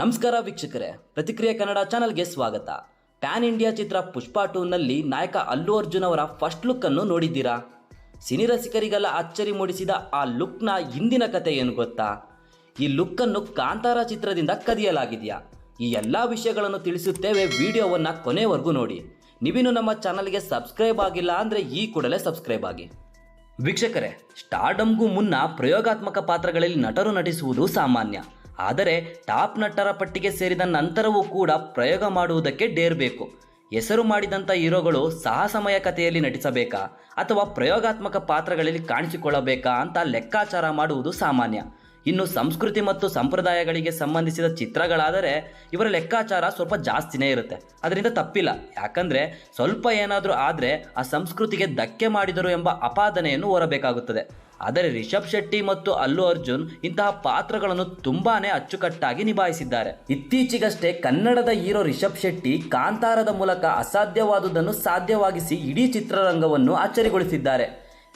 ನಮಸ್ಕಾರ ವೀಕ್ಷಕರೇ, ಪ್ರತಿಕ್ರಿಯೆ ಕನ್ನಡ ಚಾನಲ್ಗೆ ಸ್ವಾಗತ. ಪ್ಯಾನ್ ಇಂಡಿಯಾ ಚಿತ್ರ ಪುಷ್ಪ ಟೂನಲ್ಲಿ ನಾಯಕ ಅಲ್ಲು ಅರ್ಜುನ್ ಅವರ ಫಸ್ಟ್ ಲುಕ್ ಅನ್ನು ನೋಡಿದ್ದೀರಾ? ಸಿನಿ ರಸಿಕರಿಗೆಲ್ಲ ಅಚ್ಚರಿ ಮೂಡಿಸಿದ ಆ ಲುಕ್ನ ಹಿಂದಿನ ಕತೆ ಏನು ಗೊತ್ತಾ? ಈ ಲುಕ್ ಅನ್ನು ಕಾಂತಾರ ಚಿತ್ರದಿಂದ ಕದಿಯಲಾಗಿದೆಯಾ? ಈ ಎಲ್ಲ ವಿಷಯಗಳನ್ನು ತಿಳಿಸುತ್ತೇವೆ ವಿಡಿಯೋವನ್ನು ಕೊನೆವರೆಗೂ ನೋಡಿ. ನೀವಿನ್ನು ನಮ್ಮ ಚಾನಲ್ಗೆ ಸಬ್ಸ್ಕ್ರೈಬ್ ಆಗಿಲ್ಲ ಅಂದರೆ ಈ ಕೂಡಲೇ ಸಬ್ಸ್ಕ್ರೈಬ್ ಆಗಿ. ವೀಕ್ಷಕರೇ, ಸ್ಟಾರ್ಡಮ್ಗೂ ಮುನ್ನ ಪ್ರಯೋಗಾತ್ಮಕ ಪಾತ್ರಗಳಲ್ಲಿ ನಟರು ನಟಿಸುವುದು ಸಾಮಾನ್ಯ. ಆದರೆ ಟಾಪ್ ನಟರ ಪಟ್ಟಿಗೆ ಸೇರಿದ ನಂತರವೂ ಕೂಡ ಪ್ರಯೋಗ ಮಾಡುವುದಕ್ಕೆ ಡೇರ್ಬೇಕು ಹೆಸರು ಮಾಡಿದಂಥ ಹೀರೋಗಳು ಸಾಹಸಮಯ ಕಥೆಯಲ್ಲಿ ನಟಿಸಬೇಕಾ ಅಥವಾ ಪ್ರಯೋಗಾತ್ಮಕ ಪಾತ್ರಗಳಲ್ಲಿ ಕಾಣಿಸಿಕೊಳ್ಳಬೇಕಾ ಅಂತ ಲೆಕ್ಕಾಚಾರ ಮಾಡುವುದು ಸಾಮಾನ್ಯ. ಇನ್ನು ಸಂಸ್ಕೃತಿ ಮತ್ತು ಸಂಪ್ರದಾಯಗಳಿಗೆ ಸಂಬಂಧಿಸಿದ ಚಿತ್ರಗಳಾದರೆ ಇವರ ಲೆಕ್ಕಾಚಾರ ಸ್ವಲ್ಪ ಜಾಸ್ತಿನೇ ಇರುತ್ತೆ. ಅದರಿಂದ ತಪ್ಪಿಲ್ಲ. ಯಾಕಂದರೆ ಸ್ವಲ್ಪ ಏನಾದರೂ ಆದರೆ ಆ ಸಂಸ್ಕೃತಿಗೆ ಧಕ್ಕೆ ಮಾಡಿದರು ಎಂಬ ಅಪಾದನೆಯನ್ನು ಹೊರಬೇಕಾಗುತ್ತದೆ ಆದರೆ ರಿಷಬ್ ಶೆಟ್ಟಿ ಮತ್ತು ಅಲ್ಲು ಅರ್ಜುನ್ ಇಂತಹ ಪಾತ್ರಗಳನ್ನು ತುಂಬಾನೇ ಅಚ್ಚುಕಟ್ಟಾಗಿ ನಿಭಾಯಿಸಿದ್ದಾರೆ. ಇತ್ತೀಚೆಗಷ್ಟೇ ಕನ್ನಡದ ಹೀರೋ ರಿಷಬ್ ಶೆಟ್ಟಿ ಕಾಂತಾರದ ಮೂಲಕ ಅಸಾಧ್ಯವಾದುದನ್ನು ಸಾಧ್ಯವಾಗಿಸಿ ಇಡೀ ಚಿತ್ರರಂಗವನ್ನು ಅಚ್ಚರಿಗೊಳಿಸಿದ್ದಾರೆ.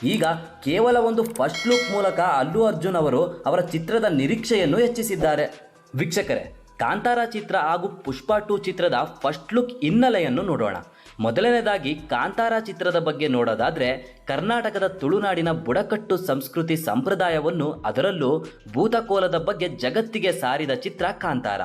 ಈಗ ಕೇವಲ ಒಂದು ಫಸ್ಟ್ ಲುಕ್ ಮೂಲಕ ಅಲ್ಲು ಅರ್ಜುನ್ ಅವರು ಅವರ ಚಿತ್ರದ ನಿರೀಕ್ಷೆಯನ್ನು ಹೆಚ್ಚಿಸಿದ್ದಾರೆ. ವೀಕ್ಷಕರೇ, ಕಾಂತಾರ ಚಿತ್ರ ಹಾಗೂ ಪುಷ್ಪ ಟು ಚಿತ್ರದ ಫಸ್ಟ್ ಲುಕ್ ಹಿನ್ನೆಲೆಯನ್ನು ನೋಡೋಣ. ಮೊದಲನೇದಾಗಿ ಕಾಂತಾರ ಚಿತ್ರದ ಬಗ್ಗೆ ನೋಡೋದಾದರೆ ಕರ್ನಾಟಕದ ತುಳುನಾಡಿನ ಬುಡಕಟ್ಟು ಸಂಸ್ಕೃತಿ ಸಂಪ್ರದಾಯವನ್ನು ಅದರಲ್ಲೂ ಭೂತಕೋಲದ ಬಗ್ಗೆ ಜಗತ್ತಿಗೆ ಸಾರಿದ ಚಿತ್ರ ಕಾಂತಾರ.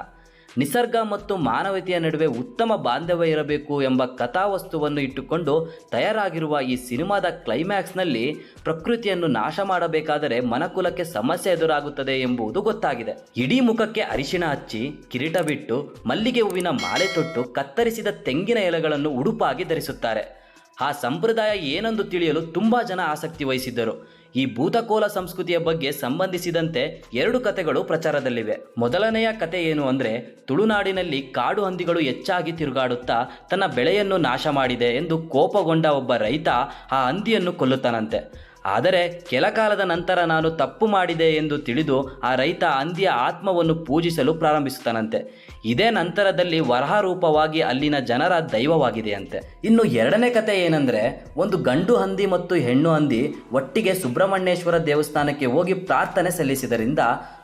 ನಿಸರ್ಗ ಮತ್ತು ಮಾನವೀಯತೆಯ ನಡುವೆ ಉತ್ತಮ ಬಾಂಧವ್ಯ ಇರಬೇಕು ಎಂಬ ಕಥಾವಸ್ತುವನ್ನು ಇಟ್ಟುಕೊಂಡು ತಯಾರಾಗಿರುವ ಈ ಸಿನಿಮಾದ ಕ್ಲೈಮ್ಯಾಕ್ಸ್ನಲ್ಲಿ ಪ್ರಕೃತಿಯನ್ನು ನಾಶ ಮಾಡಬೇಕಾದರೆ ಮನಕುಲಕ್ಕೆ ಸಮಸ್ಯೆ ಎದುರಾಗುತ್ತದೆ ಎಂಬುದು ಗೊತ್ತಾಗಿದೆ. ಇಡೀ ಮುಖಕ್ಕೆ ಅರಿಶಿಣ ಹಚ್ಚಿ, ಕಿರೀಟ ಬಿಟ್ಟು, ಮಲ್ಲಿಗೆ ಹೂವಿನ ಮಾಲೆ ತೊಟ್ಟು, ಕತ್ತರಿಸಿದ ತೆಂಗಿನ ಎಲೆಗಳನ್ನು ಉಡುಪಾಗಿ ಧರಿಸುತ್ತಾರೆ. ಆ ಸಂಪ್ರದಾಯ ಏನೆಂದು ತಿಳಿಯಲು ತುಂಬ ಜನ ಆಸಕ್ತಿ ವಹಿಸಿದ್ದರು. ಈ ಭೂತಕೋಲ ಸಂಸ್ಕೃತಿಯ ಬಗ್ಗೆ ಸಂಬಂಧಿಸಿದಂತೆ ಎರಡು ಕಥೆಗಳು ಪ್ರಚಾರದಲ್ಲಿವೆ. ಮೊದಲನೆಯ ಕತೆ ಏನು ಅಂದರೆ, ತುಳುನಾಡಿನಲ್ಲಿ ಕಾಡು ಹಂದಿಗಳು ಹೆಚ್ಚಾಗಿ ತಿರುಗಾಡುತ್ತಾ ತನ್ನ ಬೆಳೆಯನ್ನು ನಾಶ ಮಾಡಿದೆ ಎಂದು ಕೋಪಗೊಂಡ ಒಬ್ಬ ರೈತ ಆ ಹಂದಿಯನ್ನು ಕೊಲ್ಲುತ್ತಾನಂತೆ. ಆದರೆ ಕೆಲ ಕಾಲದ ನಂತರ ನಾನು ತಪ್ಪು ಮಾಡಿದೆ ಎಂದು ತಿಳಿದು ಆ ರೈತ ಹಂದಿಯ ಆತ್ಮವನ್ನು ಪೂಜಿಸಲು ಪ್ರಾರಂಭಿಸುತ್ತಾನಂತೆ. ಇದೇ ನಂತರದಲ್ಲಿ ವರಹ ರೂಪವಾಗಿ ಅಲ್ಲಿನ ಜನರ ದೈವವಾಗಿದೆಯಂತೆ. ಇನ್ನು ಎರಡನೇ ಕತೆ ಏನಂದರೆ, ಒಂದು ಗಂಡು ಹಂದಿ ಮತ್ತು ಹೆಣ್ಣು ಹಂದಿ ಒಟ್ಟಿಗೆ ಸುಬ್ರಹ್ಮಣ್ಯೇಶ್ವರ ದೇವಸ್ಥಾನಕ್ಕೆ ಹೋಗಿ ಪ್ರಾರ್ಥನೆ ಸಲ್ಲಿಸಿದರಿಂದ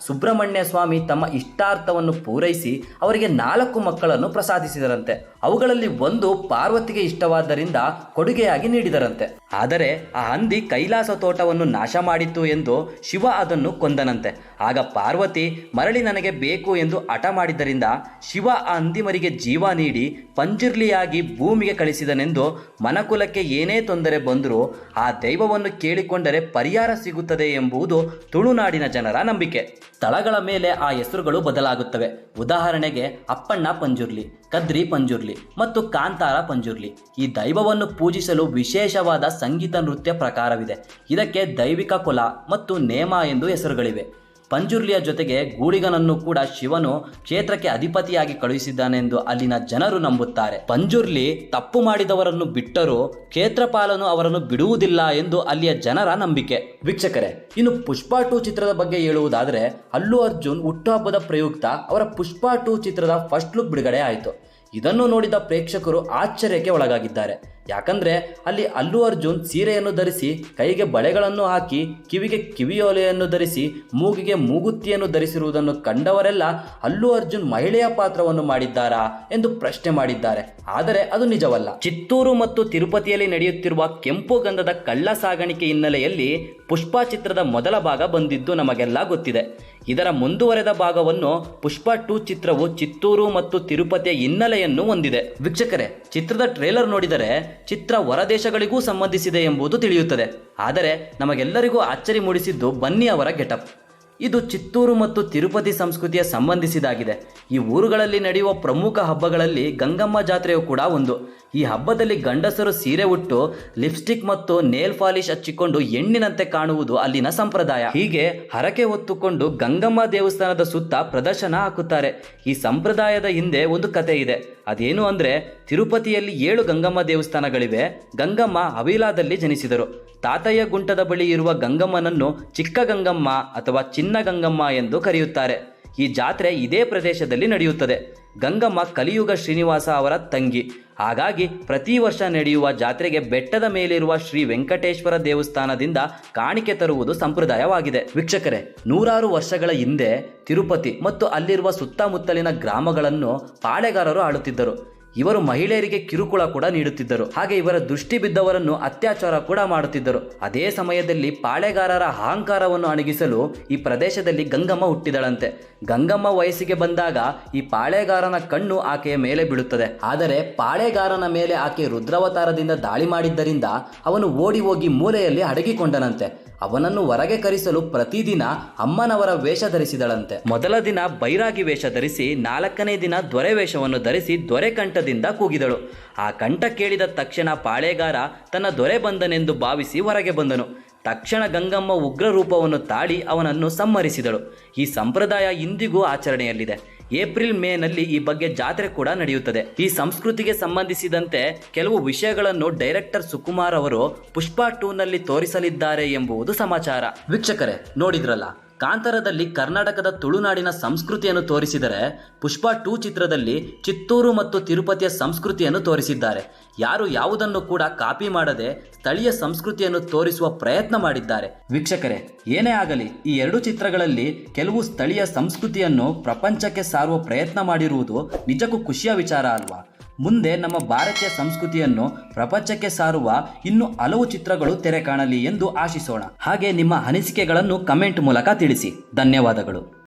ಸುಬ್ರಹ್ಮಣ್ಯ ಸ್ವಾಮಿ ತಮ್ಮ ಇಷ್ಟಾರ್ಥವನ್ನು ಪೂರೈಸಿ ಅವರಿಗೆ ನಾಲ್ಕು ಮಕ್ಕಳನ್ನು ಪ್ರಸಾದಿಸಿದರಂತೆ. ಅವುಗಳಲ್ಲಿ ಒಂದು ಪಾರ್ವತಿಗೆ ಇಷ್ಟವಾದ್ದರಿಂದ ಕೊಡುಗೆಯಾಗಿ ನೀಡಿದರಂತೆ. ಆದರೆ ಆ ಹಂದಿ ಕೈಲಾಸ ತೋಟವನ್ನು ನಾಶ ಮಾಡಿತ್ತು ಎಂದು ಶಿವ ಅದನ್ನು ಕೊಂದನಂತೆ. ಆಗ ಪಾರ್ವತಿ, ಮರಳಿ ನನಗೆ ಬೇಕು ಎಂದು ಹಠ ಮಾಡಿದ್ದರಿಂದ ಶಿವ ಆ ಹಂದಿಮರಿಗೆ ಜೀವ ನೀಡಿ ಪಂಜುರ್ಲಿಯಾಗಿ ಭೂಮಿಗೆ ಕಳಿಸಿದನೆಂದು ಮನಕುಲಕ್ಕೆ ಏನೇ ತೊಂದರೆ ಬಂದರೂ ಆ ದೈವವನ್ನು ಕೇಳಿಕೊಂಡರೆ ಪರಿಹಾರ ಸಿಗುತ್ತದೆ ಎಂಬುದು ತುಳುನಾಡಿನ ಜನರ ನಂಬಿಕೆ. ಸ್ಥಳಗಳ ಮೇಲೆ ಆ ಹೆಸರುಗಳು ಬದಲಾಗುತ್ತವೆ. ಉದಾಹರಣೆಗೆ ಅಪ್ಪಣ್ಣ ಪಂಜುರ್ಲಿ, ಕದ್ರಿ ಪಂಜುರ್ಲಿ ಮತ್ತು ಕಾಂತಾರ ಪಂಜುರ್ಲಿ. ಈ ದೈವವನ್ನು ಪೂಜಿಸಲು ವಿಶೇಷವಾದ ಸಂಗೀತ ನೃತ್ಯ ಪ್ರಕಾರವಿದೆ. ಇದಕ್ಕೆ ದೈವಿಕ ಕುಲ ಮತ್ತು ನೇಮ ಎಂದು ಹೆಸರುಗಳಿವೆ. ಪಂಜುರ್ಲಿಯ ಜೊತೆಗೆ ಗೂಡಿಗನನ್ನು ಕೂಡ ಶಿವನು ಕ್ಷೇತ್ರಕ್ಕೆ ಅಧಿಪತಿಯಾಗಿ ಕಳುಹಿಸಿದ್ದಾನೆಂದು ಅಲ್ಲಿನ ಜನರು ನಂಬುತ್ತಾರೆ. ಪಂಜುರ್ಲಿ ತಪ್ಪು ಮಾಡಿದವರನ್ನು ಬಿಟ್ಟರೂ ಕ್ಷೇತ್ರಪಾಲನು ಅವರನ್ನು ಬಿಡುವುದಿಲ್ಲ ಎಂದು ಅಲ್ಲಿಯ ಜನರ ನಂಬಿಕೆ. ವೀಕ್ಷಕರೇ, ಇನ್ನು ಪುಷ್ಪ ಟು ಚಿತ್ರದ ಬಗ್ಗೆ ಹೇಳುವುದಾದರೆ, ಅಲ್ಲು ಅರ್ಜುನ್ ಹುಟ್ಟುಹಬ್ಬದ ಪ್ರಯುಕ್ತ ಅವರ ಪುಷ್ಪ ಟು ಚಿತ್ರದ ಫಸ್ಟ್ ಲುಕ್ ಬಿಡುಗಡೆ ಆಯಿತು. ಇದನ್ನು ನೋಡಿದ ಪ್ರೇಕ್ಷಕರು ಆಶ್ಚರ್ಯಕ್ಕೆ ಒಳಗಾಗಿದ್ದಾರೆ. ಯಾಕಂದ್ರೆ ಅಲ್ಲಿ ಅಲ್ಲು ಅರ್ಜುನ್ ಸೀರೆಯನ್ನು ಧರಿಸಿ, ಕೈಗೆ ಬಳೆಗಳನ್ನು ಹಾಕಿ, ಕಿವಿಗೆ ಕಿವಿಯೋಲೆಯನ್ನು ಧರಿಸಿ, ಮೂಗಿಗೆ ಮೂಗುತ್ತಿಯನ್ನು ಧರಿಸಿರುವುದನ್ನು ಕಂಡವರೆಲ್ಲ ಅಲ್ಲು ಅರ್ಜುನ್ ಮಹಿಳೆಯ ಪಾತ್ರವನ್ನು ಮಾಡಿದ್ದಾರಾ ಎಂದು ಪ್ರಶ್ನೆ ಮಾಡಿದ್ದಾರೆ. ಆದರೆ ಅದು ನಿಜವಲ್ಲ. ಚಿತ್ತೂರು ಮತ್ತು ತಿರುಪತಿಯಲ್ಲಿ ನಡೆಯುತ್ತಿರುವ ಕೆಂಪು ಗಂಧದ ಕಳ್ಳ ಸಾಗಾಣಿಕೆ ಹಿನ್ನೆಲೆಯಲ್ಲಿ ಪುಷ್ಪ ಚಿತ್ರದ ಮೊದಲ ಭಾಗ ಬಂದಿದ್ದು ನಮಗೆಲ್ಲ ಗೊತ್ತಿದೆ. ಇದರ ಮುಂದುವರೆದ ಭಾಗವನ್ನು ಪುಷ್ಪ ಟು ಚಿತ್ರವು ಚಿತ್ತೂರು ಮತ್ತು ತಿರುಪತಿಯ ಹಿನ್ನೆಲೆಯನ್ನು ಹೊಂದಿದೆ. ವೀಕ್ಷಕರೇ, ಚಿತ್ರದ ಟ್ರೇಲರ್ ನೋಡಿದರೆ ಚಿತ್ರ ಹೊರದೇಶಗಳಿಗೂ ಸಂಬಂಧಿಸಿದೆ ಎಂಬುದು ತಿಳಿಯುತ್ತದೆ. ಆದರೆ, ನಮಗೆಲ್ಲರಿಗೂ ಅಚ್ಚರಿ ಮೂಡಿಸಿದ್ದು ಬನ್ನಿ ಅವರ ಗೆಟಪ್. ಇದು ಚಿತ್ತೂರು ಮತ್ತು ತಿರುಪತಿ ಸಂಸ್ಕೃತಿಯ ಸಂಬಂಧಿಸಿದಾಗಿದೆ. ಈ ಊರುಗಳಲ್ಲಿ ನಡೆಯುವ ಪ್ರಮುಖ ಹಬ್ಬಗಳಲ್ಲಿ ಗಂಗಮ್ಮ ಜಾತ್ರೆಯು ಕೂಡ ಒಂದು. ಈ ಹಬ್ಬದಲ್ಲಿ ಗಂಡಸರು ಸೀರೆ ಉಟ್ಟು, ಲಿಪ್ಸ್ಟಿಕ್ ಮತ್ತು ನೇಲ್ ಪಾಲಿಶ್ ಹಚ್ಚಿಕೊಂಡು ಹೆಣ್ಣಿನಂತೆ ಕಾಣುವುದು ಅಲ್ಲಿನ ಸಂಪ್ರದಾಯ. ಹೀಗೆ ಹರಕೆ ಹೊತ್ತುಕೊಂಡು ಗಂಗಮ್ಮ ದೇವಸ್ಥಾನದ ಸುತ್ತ ಪ್ರದರ್ಶನ ಹಾಕುತ್ತಾರೆ. ಈ ಸಂಪ್ರದಾಯದ ಹಿಂದೆ ಒಂದು ಕತೆ ಇದೆ ಅದೇನು ಅಂದರೆ ತಿರುಪತಿಯಲ್ಲಿ ಏಳು ಗಂಗಮ್ಮ ದೇವಸ್ಥಾನಗಳಿವೆ. ಗಂಗಮ್ಮ ಅವಿಲಾದಲ್ಲಿ ಜನಿಸಿದರು. ತಾತಯ್ಯ ಗುಂಟದ ಬಳಿ ಇರುವ ಗಂಗಮ್ಮನನ್ನು ಚಿಕ್ಕ ಗಂಗಮ್ಮ ಅಥವಾ ಚಿನ್ನ ಗಂಗಮ್ಮ ಎಂದು ಕರೆಯುತ್ತಾರೆ. ಈ ಜಾತ್ರೆ ಇದೇ ಪ್ರದೇಶದಲ್ಲಿ ನಡೆಯುತ್ತದೆ. ಗಂಗಮ್ಮ ಕಲಿಯುಗ ಶ್ರೀನಿವಾಸ ಅವರ ತಂಗಿ. ಹಾಗಾಗಿ ಪ್ರತಿ ವರ್ಷ ನಡೆಯುವ ಜಾತ್ರೆಗೆ ಬೆಟ್ಟದ ಮೇಲಿರುವ ಶ್ರೀ ವೆಂಕಟೇಶ್ವರ ದೇವಸ್ಥಾನದಿಂದ ಕಾಣಿಕೆ ತರುವುದು ಸಂಪ್ರದಾಯವಾಗಿದೆ. ವೀಕ್ಷಕರೇ, ನೂರಾರು ವರ್ಷಗಳ ಹಿಂದೆ ತಿರುಪತಿ ಮತ್ತು ಅಲ್ಲಿರುವ ಸುತ್ತಮುತ್ತಲಿನ ಗ್ರಾಮಗಳನ್ನು ಪಾಳೆಗಾರರು ಆಳುತ್ತಿದ್ದರು. ಇವರು ಮಹಿಳೆಯರಿಗೆ ಕಿರುಕುಳ ಕೂಡ ನೀಡುತ್ತಿದ್ದರು. ಹಾಗೆ ಇವರ ದೃಷ್ಟಿ ಬಿದ್ದವರನ್ನು ಅತ್ಯಾಚಾರ ಕೂಡ ಮಾಡುತ್ತಿದ್ದರು. ಅದೇ ಸಮಯದಲ್ಲಿ ಪಾಳೆಗಾರರ ಅಹಂಕಾರವನ್ನು ಅಣಗಿಸಲು ಈ ಪ್ರದೇಶದಲ್ಲಿ ಗಂಗಮ್ಮ ಹುಟ್ಟಿದಳಂತೆ. ಗಂಗಮ್ಮ ವಯಸ್ಸಿಗೆ ಬಂದಾಗ ಈ ಪಾಳೆಗಾರನ ಕಣ್ಣು ಆಕೆಯ ಮೇಲೆ ಬೀಳುತ್ತದೆ. ಆದರೆ ಪಾಳೆಗಾರನ ಮೇಲೆ ಆಕೆ ರುದ್ರಾವತಾರದಿಂದ ದಾಳಿ ಮಾಡಿದ್ದರಿಂದ ಅವನು ಓಡಿ ಹೋಗಿ ಮೂಲೆಯಲ್ಲಿ ಅಡಗಿಕೊಂಡನಂತೆ. ಅವನನ್ನು ಹೊರಗೆ ಕರೆಸಲು ಪ್ರತಿದಿನ ಅಮ್ಮನವರ ವೇಷ ಧರಿಸಿದಳಂತೆ. ಮೊದಲ ದಿನ ಬೈರಾಗಿ ವೇಷ ಧರಿಸಿ, ನಾಲ್ಕನೇ ದಿನ ದೊರೆ ವೇಷವನ್ನು ಧರಿಸಿ ದೊರೆ ಕಂಠದಿಂದ ಕೂಗಿದಳು. ಆ ಕಂಠ ಕೇಳಿದ ತಕ್ಷಣ ಪಾಳೆಗಾರ ತನ್ನ ದೊರೆ ಬಂದನೆಂದು ಭಾವಿಸಿ ಹೊರಗೆ ಬಂದನು. ತಕ್ಷಣ ಗಂಗಮ್ಮ ಉಗ್ರ ರೂಪವನ್ನು ತಾಳಿ ಅವನನ್ನು ಸಂಹರಿಸಿದಳು. ಈ ಸಂಪ್ರದಾಯ ಇಂದಿಗೂ ಆಚರಣೆಯಲ್ಲಿದೆ. ಏಪ್ರಿಲ್ ಮೇನಲ್ಲಿ ಈ ಬಗ್ಗೆ ಜಾತ್ರೆ ಕೂಡ ನಡೆಯುತ್ತದೆ. ಈ ಸಂಸ್ಕೃತಿಗೆ ಸಂಬಂಧಿಸಿದಂತೆ ಕೆಲವು ವಿಷಯಗಳನ್ನು ಡೈರೆಕ್ಟರ್ ಸುಕುಮಾರ್ ಅವರು ಪುಷ್ಪ ಟೂನಲ್ಲಿ ತೋರಿಸಲಿದ್ದಾರೆ ಎಂಬುದು ಸಮಾಚಾರ. ವೀಕ್ಷಕರೇ, ನೋಡಿದ್ರಲ್ಲ? ಕಾಂತಾರದಲ್ಲಿ ಕರ್ನಾಟಕದ ತುಳುನಾಡಿನ ಸಂಸ್ಕೃತಿಯನ್ನು ತೋರಿಸಿದರೆ ಪುಷ್ಪ ಟೂ ಚಿತ್ರದಲ್ಲಿ ಚಿತ್ತೂರು ಮತ್ತು ತಿರುಪತಿಯ ಸಂಸ್ಕೃತಿಯನ್ನು ತೋರಿಸಿದ್ದಾರೆ. ಯಾರು ಯಾವುದನ್ನು ಕೂಡ ಕಾಪಿ ಮಾಡದೆ ಸ್ಥಳೀಯ ಸಂಸ್ಕೃತಿಯನ್ನು ತೋರಿಸುವ ಪ್ರಯತ್ನ ಮಾಡಿದ್ದಾರೆ. ವೀಕ್ಷಕರೇ, ಏನೇ ಆಗಲಿ ಈ ಎರಡು ಚಿತ್ರಗಳಲ್ಲಿ ಕೆಲವು ಸ್ಥಳೀಯ ಸಂಸ್ಕೃತಿಯನ್ನು ಪ್ರಪಂಚಕ್ಕೆ ಸಾರುವ ಪ್ರಯತ್ನ ಮಾಡಿರುವುದು ನಿಜಕ್ಕೂ ಖುಷಿಯ ವಿಚಾರ ಅಲ್ವಾ? ಮುಂದೆ ನಮ್ಮ ಭಾರತೀಯ ಸಂಸ್ಕೃತಿಯನ್ನು ಪ್ರಪಂಚಕ್ಕೆ ಸಾರುವ ಇನ್ನು ಹಲವು ಚಿತ್ರಗಳು ತೆರೆ ಕಾಣಲಿ ಎಂದು ಆಶಿಸೋಣ. ಹಾಗೆ ನಿಮ್ಮ ಅನಿಸಿಕೆಗಳನ್ನು ಕಮೆಂಟ್ ಮೂಲಕ ತಿಳಿಸಿ. ಧನ್ಯವಾದಗಳು.